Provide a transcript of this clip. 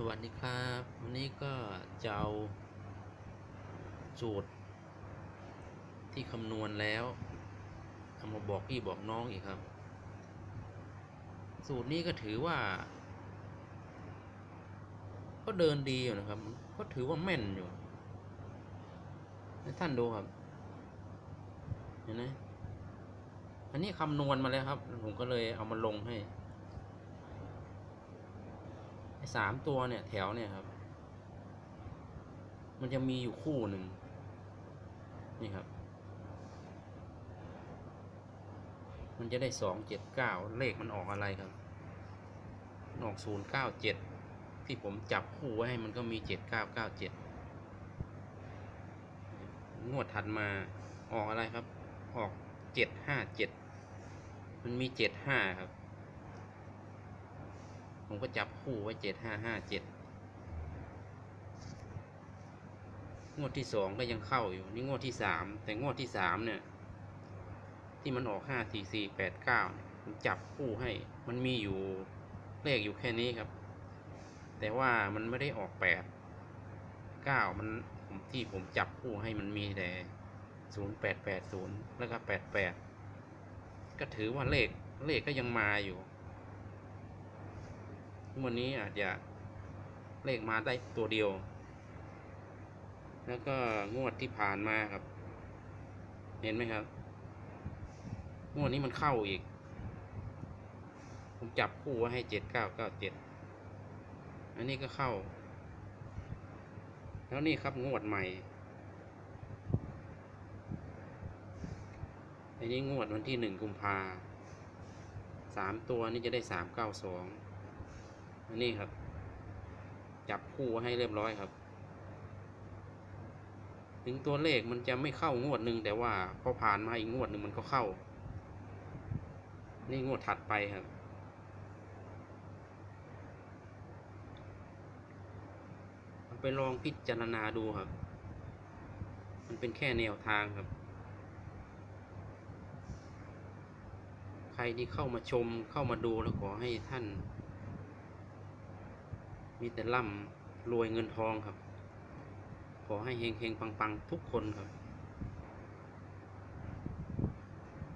สวัสดีครับ วันนี้ก็จะเอาสูตร ที่คำนวณแล้วเอามาบอกพี่บอกน้องอีกครับ สูตรนี้ก็ถือว่า ก็เดินดีอยู่นะครับ ก็ถือว่าแม่นอยู่ท่านดูครับ เห็นไหมอันนี้คำนวณมาแล้วครับ ผมก็เลยเอามาลงให้ สามตัวเนี่ย แถวเนี่ยครับ มันจะมีอยู่คู่หนึ่งนี่ครับ มันจะได้สองเจ็ดเก้าเลขมันออกอะไรครับมันออกศูนย์เก้าเจ็ดที่ผมจับคู่ไว้ให้มันก็มีเจ็ดเก้าเก้าเจ็ดงวดถัดมาออกอะไรครับ ออกเจ็ดห้าเจ็ดมันมีเจ็ดห้าครับ ผมก็จับคู่ไว้เจ็ดห้าห้าเจ็ดงวดที่สองก็ยังเข้าอยู่ นี่งวดที่สามแต่งวดที่สามเนี่ย ที่มันออกห้าสี่สี่แปดเก้าผมจับคู่ให้ มันมีอยู่เลขอยู่แค่นี้ครับ แต่ว่ามันไม่ได้ออกแปดเก้ามันที่ผมจับคู่ให้มันมีแต่ศูนย์แปดแปดศูนย์แล้วก็แปดแปดก็ถือว่าเลขเลขก็ยังมาอยู่ วันนี้อาจจะเลขมาได้ตัวเดียว แล้วก็งวดที่ผ่านมาครับ เห็นไหมครับ งวดนี้มันเข้าอีก ผมจับคู่ไว้ให้เจ็ดเก้าเก้าเจ็ดอันนี้ก็เข้า แล้วนี่ครับงวดใหม่อันนี้งวดวันที่หนึ่งกุมภาสามตัวนี้จะได้สามเก้าสอง นนี้ครับ จับคู่ให้เรียบร้อยครับ ถึงตัวเลขมันจะไม่เข้างวดหนึ่งแต่ว่าพอผ่านมาอีกงวดหนึ่งมันก็เข้า นี่งวดถัดไปครับไปลองพิจารณาดูครับ มันเป็นแค่แนวทางครับ ใครที่เข้ามาชมเข้ามาดูแล้วขอให้ท่าน มีแต่ร่ำรวยเงินทองครับ ขอให้เฮงเฮงปังปังๆทุกคนครับ